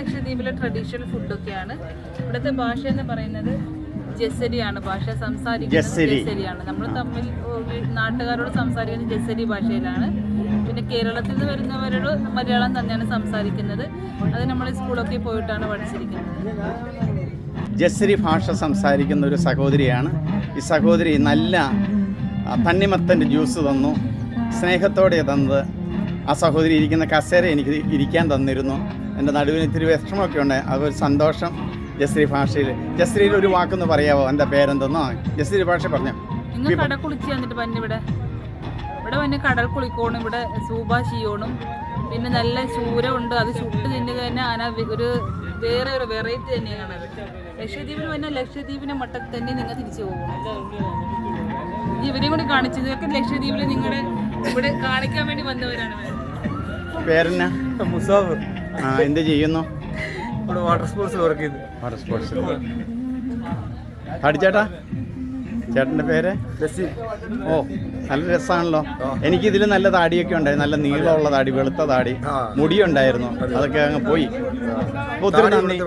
ലക്ഷദ്വീപിലെ ട്രഡീഷണൽ ഫുഡൊക്കെയാണ് ഇവിടുത്തെ ഭാഷ എന്ന് പറയുന്നത് ജസരിയാണ് ഭാഷ സംസാരിക്കുന്നത് ജസരി. ജസരിയാണ് നമ്മൾ തമ്മിൽ നാട്ടുകാരോട് സംസാരിക്കുന്നത് ജസരി ഭാഷയിലാണ്. പിന്നെ കേരളത്തിൽ നിന്ന് വരുന്നവരോട് മലയാളം തന്നെയാണ് സംസാരിക്കുന്നത്. അത് നമ്മൾ സ്കൂളൊക്കെ പോയിട്ടാണ് പഠിച്ചിരിക്കുന്നത്. ജസരി ഭാഷ സംസാരിക്കുന്ന ഒരു സഹോദരിയാണ്. ഈ സഹോദരി നല്ല തണ്ണിമത്തന്റെ ജ്യൂസ് തന്നു. സ്നേഹത്തോടെ തന്നത്. ആ സഹോദരി ഇരിക്കുന്ന കസേര എനിക്ക് ഇരിക്കാൻ തന്നിരുന്നു. എന്റെ നടുവിന് ഇത്തിരി വിഷമമൊക്കെ ഉണ്ട്. അതൊരു സന്തോഷം. ജസ്രി ഭാഷയിൽ ജസ്രിയിൽ ഒരു വാക്കൊന്ന് പറയാവോ? എന്റെ പേരെന്തെന്നോ? ജസ്രി ഭാഷ പറഞ്ഞു. കുളിച്ച് വന്നിട്ട് പന്നെ ഇവിടെ. ഇവിടെ വന്ന് കടൽ കുളിക്കോണം ഇവിടെ സൂബ ചെയ്യണം. പിന്നെ നല്ല ചൂരമുണ്ട്. അത് ചുട്ട് തിന്നുക തന്നെ ആന ഒരു വേറെ ഒരു വെറൈറ്റി തന്നെയാണ് ലക്ഷദ്വീപിന് ലക്ഷദ്വീപിൽ വന്ന ലക്ഷദ്വീപിന്റെ മട്ടത്തിൽ തന്നെ നിങ്ങൾ തിരിച്ചു പോകും. ഇവരെയും കൂടി കാണിച്ചത് ഇതൊക്കെ ലക്ഷദ്വീപിൽ നിങ്ങളുടെ ഇവിടെ കാണിക്കാൻ വേണ്ടി വന്നവരാണ്. പേരെന്നാ? മുസാഫർ ആ എന്ത് ചെയ്യുന്നു? വാട്ടർ സ്പോർട്സ് വർക്ക് ചെയ്ത്. വാട്ടർ സ്പോർട്സ് പഠിച്ചേട്ടാ ചേട്ടന്റെ പേര്? ഓ നല്ല രസമാണല്ലോ എനിക്ക് ഇതിൽ നല്ല താടിയൊക്കെ ഉണ്ടായിരുന്നു. നല്ല നീളമുള്ള താടി വെളുത്ത താടി. മുടിയുണ്ടായിരുന്നു. അതൊക്കെ അങ്ങ് പോയി. ഒത്തിരി നന്ദി.